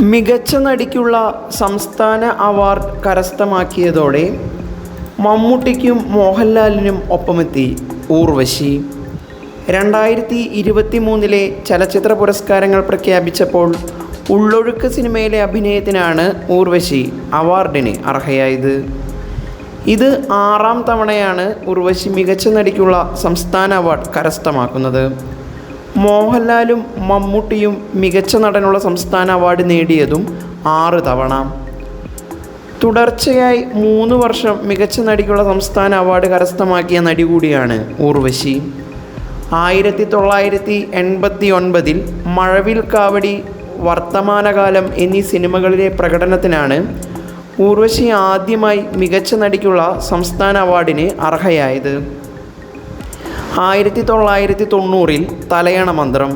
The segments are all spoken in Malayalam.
മികച്ച നടിക്കുള്ള സംസ്ഥാന അവാർഡ് കരസ്ഥമാക്കിയതോടെ മമ്മൂട്ടിക്കും മോഹൻലാലിനും ഒപ്പമെത്തി ഊർവശി. രണ്ടായിരത്തി ഇരുപത്തി മൂന്നിലെ ചലച്ചിത്ര പുരസ്കാരങ്ങൾ പ്രഖ്യാപിച്ചപ്പോൾ ഉള്ളൊഴുക്ക് സിനിമയിലെ അഭിനയത്തിനാണ് ഊർവശി അവാർഡിന് അർഹയായത്. ഇത് ആറാം തവണയാണ് ഉർവശി മികച്ച നടിക്കുള്ള സംസ്ഥാന അവാർഡ് കരസ്ഥമാക്കുന്നത്. മോഹൻലാലും മമ്മൂട്ടിയും മികച്ച നടനുള്ള സംസ്ഥാന അവാർഡ് നേടിയതും ആറ് തവണ. തുടർച്ചയായി മൂന്ന് വർഷം മികച്ച നടിക്കുള്ള സംസ്ഥാന അവാർഡ് കരസ്ഥമാക്കിയ നടി കൂടിയാണ് ഊർവശി. ആയിരത്തി തൊള്ളായിരത്തി എൺപത്തി ഒൻപതിൽ മഴവിൽ കാവടി വർത്തമാനകാലം എന്നീ സിനിമകളിലെ പ്രകടനത്തിനാണ് ഊർവശി ആദ്യമായി മികച്ച നടിക്കുള്ള സംസ്ഥാന അവാർഡിന് അർഹയായത്. ആയിരത്തി തൊള്ളായിരത്തി തൊണ്ണൂറിൽ തലയണ മന്ത്രം.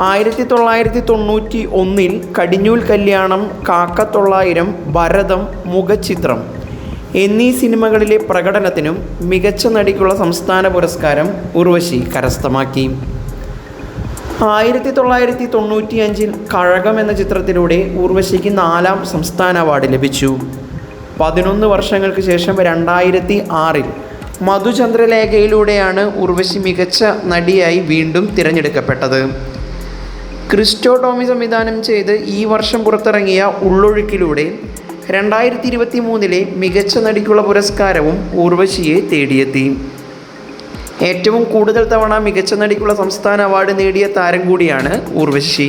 ആയിരത്തി തൊള്ളായിരത്തി തൊണ്ണൂറ്റി ഒന്നിൽ കടിഞ്ഞൂൽ കല്യാണം കാക്കത്തൊള്ളായിരം ഭരതം മുഖചിത്രം എന്നീ സിനിമകളിലെ പ്രകടനത്തിനും മികച്ച നടിക്കുള്ള സംസ്ഥാന പുരസ്കാരം ഉർവശി കരസ്ഥമാക്കി. ആയിരത്തി തൊള്ളായിരത്തി തൊണ്ണൂറ്റി അഞ്ചിൽ കഴകം എന്ന ചിത്രത്തിലൂടെ ഉർവശിക്ക് നാലാം സംസ്ഥാന അവാർഡ് ലഭിച്ചു. പതിനൊന്ന് വർഷങ്ങൾക്ക് ശേഷം രണ്ടായിരത്തി ആറിൽ മധുചന്ദ്രലേഖയിലൂടെയാണ് ഉർവശി മികച്ച നടിയായി വീണ്ടും തിരഞ്ഞെടുക്കപ്പെട്ടത്. ക്രിസ്റ്റോ ടോമി സംവിധാനം ചെയ്ത് ഈ വർഷം പുറത്തിറങ്ങിയ ഉള്ളൊഴുക്കിലൂടെ രണ്ടായിരത്തി ഇരുപത്തി മൂന്നിലെ മികച്ച നടിക്കുള്ള പുരസ്കാരവും ഊർവശിയെ തേടിയെത്തി. ഏറ്റവും കൂടുതൽ തവണ മികച്ച നടിക്കുള്ള സംസ്ഥാന അവാർഡ് നേടിയ താരം കൂടിയാണ് ഊർവശി